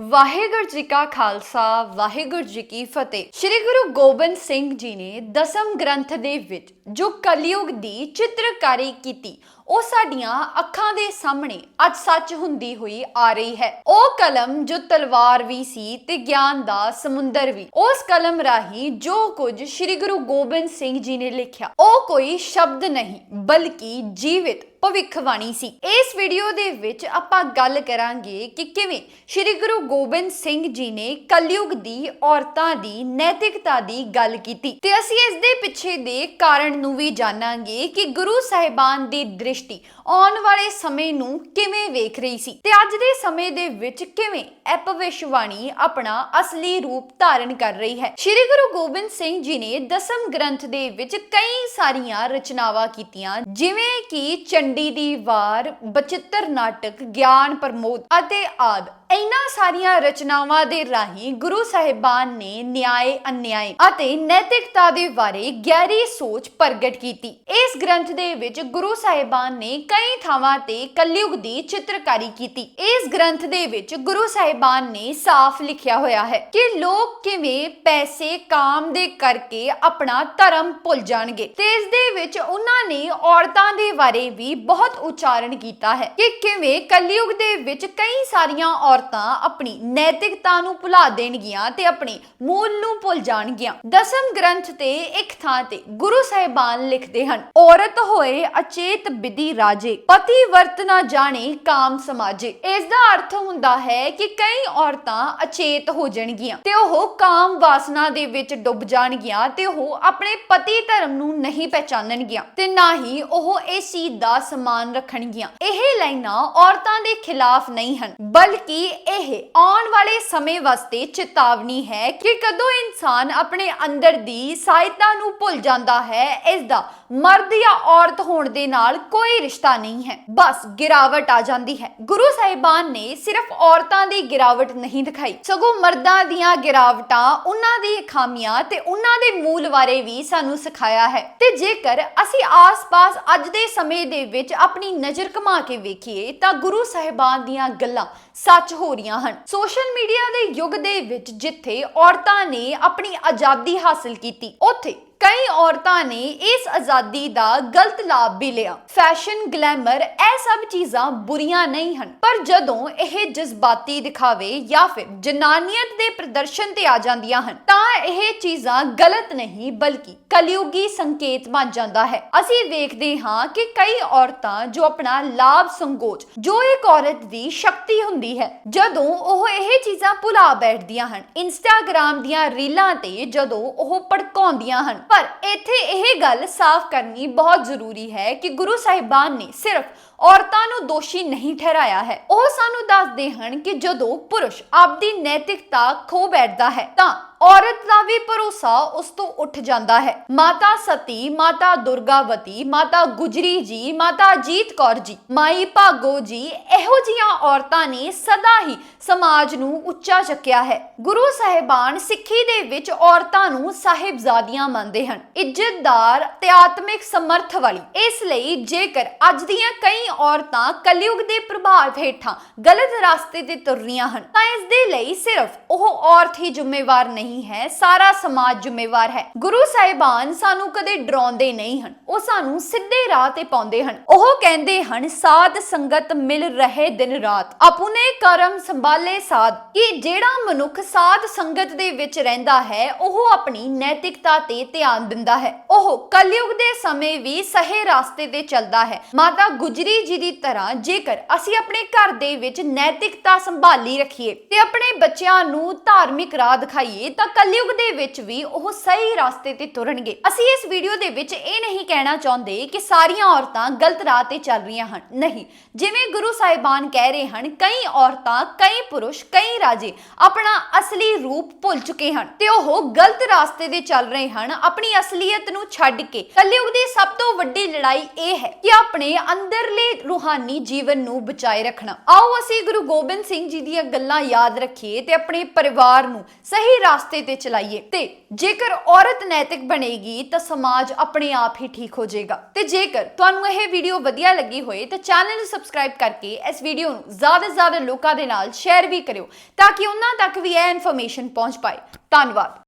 ਵਾਹਿਗੁਰੂ ਜੀ ਕਾ ਖਾਲਸਾ, ਵਾਹਿਗੁਰੂ ਜੀ ਕੀ ਫਤਿਹ। ਸ੍ਰੀ ਗੁਰੂ ਗੋਬਿੰਦ ਸਿੰਘ ਜੀ ਨੇ ਦਸਮ ਗ੍ਰੰਥ ਦੇ ਵਿੱਚ ਜੋ ਕਲਯੁਗ ਦੀ ਚਿੱਤਰਕਾਰੀ ਕੀਤੀ, ਉਹ ਸਾਡੀਆਂ ਅੱਖਾਂ ਦੇ ਸਾਹਮਣੇ ਅੱਜ ਸੱਚ ਹੁੰਦੀ ਹੋਈ ਆ ਰਹੀ ਹੈ। ਉਹ ਕਲਮ ਜੋ ਤਲਵਾਰ ਵੀ ਸੀ ਤੇ ਗਿਆਨ ਦਾ ਸਮੁੰਦਰ ਵੀ, ਉਸ ਕਲਮ ਰਾਹੀਂ ਜੋ ਕੁਝ ਸ੍ਰੀ ਗੁਰੂ ਗੋਬਿੰਦ ਸਿੰਘ ਜੀ ਨੇ ਲਿਖਿਆ, ਉਹ ਕੋਈ ਸ਼ਬਦ ਨਹੀਂ, ਬਲਕਿ ਜੀਵਿਤ ਭਵਿੱਖਬਾਣੀ ਸੀ। ਇਸ ਵੀਡੀਓ ਦੇ ਵਿੱਚ ਆਪਾਂ ਗੱਲ ਕਰਾਂਗੇ ਕਿ ਕਿਵੇਂ ਸ੍ਰੀ ਗੁਰੂ ਗੋਬਿੰਦ ਸਿੰਘ ਜੀ ਨੇ ਕਲਯੁਗ ਦੀ ਔਰਤਾਂ ਦੀ ਨੈਤਿਕਤਾ ਦੀ ਗੱਲ ਕੀਤੀ। ਤੇ ਅਸੀਂ ਇਸ ਦੇ ਪਿੱਛੇ ਦੇ ਕਾਰਨ ਨੂੰ ਵੀ ਜਾਣਾਂਗੇ ਕਿ ਗੁਰੂ ਸਾਹਿਬਾਨ ਦੀ ਦ੍ਰਿਸ਼ਟੀ ਆਉਣ ਵਾਲੇ ਸਮੇਂ ਨੂੰ ਕਿਵੇਂ ਵੇਖ ਰਹੀ ਸੀ। ਤੇ ਅੱਜ ਦੇ ਸਮੇਂ ਦੇ ਵਿੱਚ ਕਿਵੇਂ ਇਹ ਭਵਿੱਖਬਾਣੀ ਆਪਣਾ ਅਸਲੀ ਰੂਪ ਧਾਰਨ ਕਰ ਰਹੀ ਹੈ। ਸ੍ਰੀ ਗੁਰੂ ਗੋਬਿੰਦ ਸਿੰਘ ਜੀ ਨੇ ਦਸਮ ਗ੍ਰੰਥ ਦੇ ਵਿੱਚ ਕਈ ਸਾਰੀਆਂ ਰਚਨਾਵਾਂ ਕੀਤੀਆਂ, ਜਿਵੇਂ ਕਿ ਚੰਡੀ ਦੀ ਵਾਰ ਬਚਿੱਤਰ ਨਾਟਕ ਗਿਆਨ ਪ੍ਰਮੋਦ ਅਤੇ ਆਦ। ਇਹਨਾਂ ਸਾਰੀਆਂ ਰਚਨਾਵਾਂ ਦੇ ਰਾਹੀਂ ਗੁਰੂ ਸਾਹਿਬਾਨ ਨੇ ਨਿਆਏ, ਅਨਿਆਏ ਅਤੇ ਨੈਤਿਕਤਾ ਦੇ ਬਾਰੇ ਗਹਿਰੀ ਸੋਚ ਪ੍ਰਗਟ ਕੀਤੀ। ਇਸ ਗ੍ਰੰਥ ਦੇ ਵਿੱਚ ਗੁਰੂ ਸਾਹਿਬਾਨ ਨੇ ਕਈ ਥਾਵਾਂ ਤੇ ਕਲਯੁਗ ਦੀ ਚਿੱਤਰਕਾਰੀ ਕੀਤੀ। ਇਸ ਗ੍ਰੰਥ ਦੇ ਵਿੱਚ ਗੁਰੂ ਸਾਹਿਬਾਨ ਨੇ ਸਾਫ਼ ਲਿਖਿਆ ਹੋਇਆ ਹੈ ਕਿ ਲੋਕ ਕਿਵੇਂ ਪੈਸੇ ਕਾਮ ਦੇ ਕਰਕੇ ਆਪਣਾ ਧਰਮ ਭੁੱਲ ਜਾਣਗੇ ਤੇ ਇਸ ਦੇ ਵਿੱਚ ਉਹਨਾਂ ਨੇ ਔਰਤਾਂ ਦੇ ਬਾਰੇ ਵੀ ਬਹੁਤ ਉਚਾਰਨ ਕੀਤਾ ਹੈ ਕਿ ਕਿਵੇਂ ਕਲਯੁਗ ਦੇ ਵਿੱਚ ਕਈ ਸਾਰੀਆਂ ਔਰਤਾਂ ਔਰਤਾਂ ਆਪਣੀ ਨੈਤਿਕਤਾ ਨੂੰ ਭੁਲਾ ਦੇਣਗੀਆਂ ਤੇ ਆਪਣੇ ਮੂਲ ਨੂੰ ਭੁੱਲ ਜਾਣਗੀਆਂ। ਦਸਮ ਗ੍ਰੰਥ ਤੇ ਇੱਕ ਥਾਂ ਤੇ ਗੁਰੂ ਸਾਹਿਬਾਨ ਲਿਖਦੇ ਹਨ, ਔਰਤ ਹੋਏ ਅਚੇਤ ਵਿਧੀ ਰਾਜੇ, ਪਤੀ ਵਰਤ ਨਾ ਜਾਣੇ ਕਾਮ ਸਮਾਜੇ। ਇਸ ਦਾ ਅਰਥ ਹੁੰਦਾ ਹੈ ਕਿ ਕਈ ਔਰਤਾਂ ਅਚੇਤ ਹੋ ਜਾਣਗੀਆਂ ਤੇ ਉਹ ਕਾਮ ਵਾਸਨਾ ਦੇ ਵਿੱਚ ਡੁੱਬ ਜਾਣਗੀਆਂ ਤੇ ਉਹ ਆਪਣੇ ਪਤੀ ਧਰਮ ਨੂੰ ਨਹੀਂ ਪਹਿਚਾਨਣਗੀਆਂ ਤੇ ਨਾ ਹੀ ਉਹ ਇਸ ਚੀਜ਼ ਦਾ ਸਮਾਨ ਰੱਖਣਗੀਆਂ। ਇਹ ਲਾਈਨਾਂ ਔਰਤਾਂ ਦੇ ਖਿਲਾਫ ਨਹੀਂ ਹਨ, ਬਲਕਿ ਇਹ ਆਉਣ ਵਾਲੇ ਸਮੇਂ ਵਾਸਤੇ ਚੇਤਾਵਨੀ ਹੈ ਕਿ ਕਦੋਂ ਇਨਸਾਨ ਆਪਣੇ ਅੰਦਰ ਦੀ ਸਹਾਇਤਾ ਨੂੰ ਭੁੱਲ ਜਾਂਦਾ ਹੈ, ਇਸ ਦਾ ਮਰਦ ਜਾਂ ਔਰਤ ਹੋਣ ਦੇ ਨਾਲ ਕੋਈ ਰਿਸ਼ਤਾ ਨਹੀਂ ਹੈ। ਬਸ ਗਿਰਾਵਟ ਆ ਜਾਂਦੀ ਹੈ। ਗੁਰੂ ਸਾਹਿਬਾਨ ਨੇ ਸਿਰਫ ਔਰਤਾਂ ਦੀ ਗਿਰਾਵਟ ਨਹੀਂ ਦਿਖਾਈ। ਸਗੋਂ ਮਰਦਾਂ ਦੀਆਂ ਗਿਰਾਵਟਾਂ, ਉਹਨਾਂ ਦੀ ਖਾਮੀਆਂ ਤੇ ਉਹਨਾਂ ਦੇ ਮੂਲ ਬਾਰੇ ਵੀ ਸਾਨੂੰ ਸਿਖਾਇਆ ਹੈ। ਤੇ ਜੇਕਰ ਅਸੀਂ ਆਸ-ਪਾਸ ਅੱਜ ਦੇ ਸਮੇਂ ਦੇ ਵਿੱਚ ਆਪਣੀ ਨਜ਼ਰ ਘੁਮਾ ਕੇ ਵੇਖੀਏ, ਤਾਂ ਗੁਰੂ ਸਾਹਿਬਾਨ ਦੀਆਂ ਗੱਲਾਂ ਸੱਚ ਹੋ ਰਹੀਆਂ ਹਨ। ਸੋਸ਼ਲ ਮੀਡੀਆ ਦੇ ਯੁੱਗ ਦੇ ਵਿੱਚ ਜਿੱਥੇ ਔਰਤਾਂ ਨੇ ਆਪਣੀ ਆਜ਼ਾਦੀ ਹਾਸਲ ਕੀਤੀ, ਉੱਥੇ ਕਈ ਔਰਤਾਂ ਨੇ ਇਸ ਆਜ਼ਾਦੀ ਦਾ ਗਲਤ ਲਾਭ ਵੀ ਲਿਆ। ਫੈਸ਼ਨ ਗਲੈਮਰ ਇਹ ਸਭ ਚੀਜ਼ਾਂ ਬੁਰੀਆਂ ਨਹੀਂ ਹਨ। ਪਰ ਜਦੋਂ ਇਹ ਜਜ਼ਬਾਤੀ ਦਿਖਾਵੇ ਜਾਂ ਫਿਰ ਜਨਾਨੀਅਤ ਦੇ ਪ੍ਰਦਰਸ਼ਨ ਤੇ ਆ ਜਾਂਦੀਆਂ ਹਨ, ਤਾਂ ਇਹ ਚੀਜ਼ਾਂ ਗਲਤ ਨਹੀਂ, ਬਲਕਿ ਕਲਯੁਗੀ ਸੰਕੇਤ ਬਣ ਜਾਂਦਾ ਹੈ। ਅਸੀਂ ਵੇਖਦੇ ਹਾਂ ਕਿ ਕਈ ਔਰਤਾਂ ਜੋ ਆਪਣਾ ਲਾਭ ਸੰਗੋਚ ਜੋ ਇੱਕ ਔਰਤ ਦੀ ਸ਼ਕਤੀ ਹੁੰਦੀ ਹੈ, ਜਦੋਂ ਉਹ ਇਹ ਚੀਜ਼ਾਂ ਭੁਲਾ ਬੈਠਦੀਆਂ ਹਨ। ਇੰਸਟਾਗ੍ਰam ਦੀਆਂ ਰੀਲਾਂ ਤੇ ਜਦੋਂ ਉਹ ਭੜਕਾਉਂਦੀਆਂ ਹਨ ਪਰ ਇੱਥੇ ਇਹ ਗੱਲ ਸਾਫ਼ ਕਰਨੀ ਬਹੁਤ ਜ਼ਰੂਰੀ ਹੈ ਕਿ ਗੁਰੂ ਸਾਹਿਬਾਨ ਨੇ ਸਿਰਫ ਔਰਤਾਂ ਨੂੰ ਦੋਸ਼ੀ ਨਹੀਂ ਠਹਿਰਾਇਆ ਹੈ। ਉਹ ਸਾਨੂੰ ਦੱਸਦੇ ਹਨ ਕਿ ਜਦੋਂ ਪੁਰਸ਼ ਆਪਦੀ ਨੈਤਿਕਤਾ ਖੋ ਬੈਠਦਾ ਹੈ ਤਾਂ ਔਰਤ ਦਾ ਵੀ ਭਰੋਸਾ ਉਸ ਤੋਂ ਉੱਠ ਜਾਂਦਾ ਹੈ। ਮਾਤਾ ਸਤੀ, ਮਾਤਾ ਦੁਰਗਾਵਤੀ, ਮਾਤਾ ਗੁਜਰੀ ਜੀ, ਮਾਤਾ ਜੀਤ ਕੌਰ ਜੀ, ਮਾਈ ਭਾਗੋ ਜੀ, ਇਹੋ ਜੀਆਂ ਔਰਤਾਂ ਨੇ ਸਦਾ ਹੀ ਸਮਾਜ ਨੂੰ ਉੱਚਾ ਚੱਕਿਆ ਹੈ। ਗੁਰੂ ਸਾਹਿਬਾਨ ਸਿੱਖੀ ਦੇ ਵਿੱਚ ਔਰਤਾਂ ਨੂੰ ਸਾਹਿਬਜ਼ਾਦੀਆਂ ਮੰਨਦੇ ਹਨ। ਇੱਜ਼ਤਦਾਰ ਤੇ ਆਤਮਿਕ ਸਮਰਥ ਵਾਲੀ। ਇਸ ਲਈ ਜੇਕਰ ਅੱਜ ਦੀਆਂ ਕਈ ਔਰਤਾਂ ਕਲਯੁਗ ਦੇ ਪ੍ਰਭਾਵ ਹੇਠਾਂ ਗਲਤ ਰਸਤੇ ਤੇ ਤੁਰ ਰਹੀਆਂ ਹਨ, ਤਾਂ ਇਸ ਦੇ ਲਈ ਸਿਰਫ ਉਹ ਔਰਤ ਹੀ ਜ਼ਿੰਮੇਵਾਰ ਨਹੀਂ ਹੈ, ਸਾਰਾ ਸਮਾਜ ਜ਼ਿੰਮੇਵਾਰ ਹੈ। ਗੁਰੂ ਸਾਹਿਬਾਨ ਸਾਨੂੰ ਕਦੇ ਡਰਾਉਂਦੇ ਨਹੀਂ ਹਨ। ਉਹ ਸਾਨੂੰ ਸਿੱਧੇ ਰਾਹ ਤੇ ਪਾਉਂਦੇ ਹਨ। ਉਹ ਕਹਿੰਦੇ ਹਨ, ਸਾਧ ਸੰਗਤ ਮਿਲ ਰਹੇ ਦਿਨ ਰਾਤ। ਆਪਣੇ ਕਰਮ ਸੰਭਾਲੇ ਸਾਧ। ਕਿ ਜਿਹੜਾ ਮਨੁੱਖ ਸਾਧ ਸੰਗਤ ਦੇ ਵਿੱਚ ਰਹਿੰਦਾ ਹੈ, ਉਹ ਆਪਣੀ ਨੈਤਿਕਤਾ ਤੇ ਧਿਆਨ ਦਿੰਦਾ ਹੈ। ਉਹ ਕਲਯੁਗ ਦੇ ਸਮੇਂ ਵੀ ਸਹੇ ਰਾਸਤੇ ਤੇ ਚੱਲਦਾ ਹੈ। ਮਾਤਾ ਗੁਜਰੀ ਜੀ ਦੀ ਤਰ੍ਹਾਂ ਜੇਕਰ ਅਸੀਂ ਆਪਣੇ ਘਰ ਦੇ ਵਿੱਚ ਨੈਤਿਕਤਾ ਸੰਭਾਲੀ ਰੱਖੀਏ ਤੇ ਆਪਣੇ ਬੱਚਿਆਂ ਨੂੰ ਧਾਰਮਿਕ ਰਾਹ ਦਿਖਾਈਏ ਤਾਂ ਕਲਯੁਗ ਦੇ ਵਿੱਚ ਵੀ ਉਹ ਸਹੀ ਰਸਤੇ ਤੇ ਤੁਰਨਗੇ। ਅਸੀਂ ਇਸ ਵੀਡੀਓ ਦੇ ਵਿੱਚ ਇਹ ਨਹੀਂ ਕਹਿਣਾ ਚਾਹੁੰਦੇ ਕਿ ਸਾਰੀਆਂ ਔਰਤਾਂ ਗਲਤ ਰਾਹ ਤੇ ਚੱਲ ਰਹੀਆਂ ਹਨ। ਨਹੀਂ, ਜਿਵੇਂ ਗੁਰੂ ਸਾਹਿਬਾਨ ਕਹਿ ਰਹੇ ਹਨ, ਕਈ ਔਰਤਾਂ, ਕਈ ਪੁਰਸ਼, ਕਈ ਰਾਜੇ ਆਪਣਾ ਅਸਲੀ ਰੂਪ ਭੁੱਲ ਚੁੱਕੇ ਹਨ ਤੇ ਉਹ ਗਲਤ ਰਸਤੇ ਤੇ ਚੱਲ ਰਹੇ ਹਨ, ਆਪਣੀ ਅਸਲੀਅਤ ਨੂੰ ਛੱਡ ਕੇ। ਕਲਯੁਗ ਦੀ ਸਭ ਤੋਂ ਵੱਡੀ ਲੜਾਈ ਇਹ ਹੈ ਕਿ ਆਪਣੇ ਅੰਦਰਲੇ ਰੂਹਾਨੀ ਜੀਵਨ ਨੂੰ ਬਚਾਏ ਰੱਖਣਾ। ਆਓ ਅਸੀਂ ਗੁਰੂ ਗੋਬਿੰਦ ਸਿੰਘ ਜੀ ਦੀਆਂ ਗੱਲਾਂ ਯਾਦ ਰੱਖੀਏ ਤੇ ਆਪਣੇ ਪਰਿਵਾਰ ਨੂੰ ਸਹੀ ਰਸਤੇ ਰਾਸਤੇ ਤੇ ਚਲਾਈਏ। ਤੇ ਜੇਕਰ ਔਰਤ ਨੈਤਿਕ ਬਣੇਗੀ, ਤਾਂ ਸਮਾਜ ਆਪਣੇ ਆਪ ਹੀ ਠੀਕ ਹੋ ਜਾਏਗਾ। ਤੇ ਜੇਕਰ ਤੁਹਾਨੂੰ ਇਹ ਵੀਡੀਓ ਵਧੀਆ ਲੱਗੀ ਹੋਏ, ਤਾਂ ਚੈਨਲ ਨੂੰ ਸਬਸਕ੍ਰਾਈਬ ਕਰਕੇ ਇਸ ਵੀਡੀਓ ਨੂੰ ਜ਼ਿਆਦਾ ਤੋਂ ਜ਼ਿਆਦਾ ਲੋਕਾਂ ਦੇ ਨਾਲ ਸ਼ੇਅਰ ਵੀ ਕਰਿਓ, ਤਾਂ ਕਿ ਉਹਨਾਂ ਤੱਕ ਵੀ ਇਹ ਇਨਫੋਰਮੇਸ਼ਨ ਪਹੁੰਚ ਪਾਏ। ਧੰਨਵਾਦ।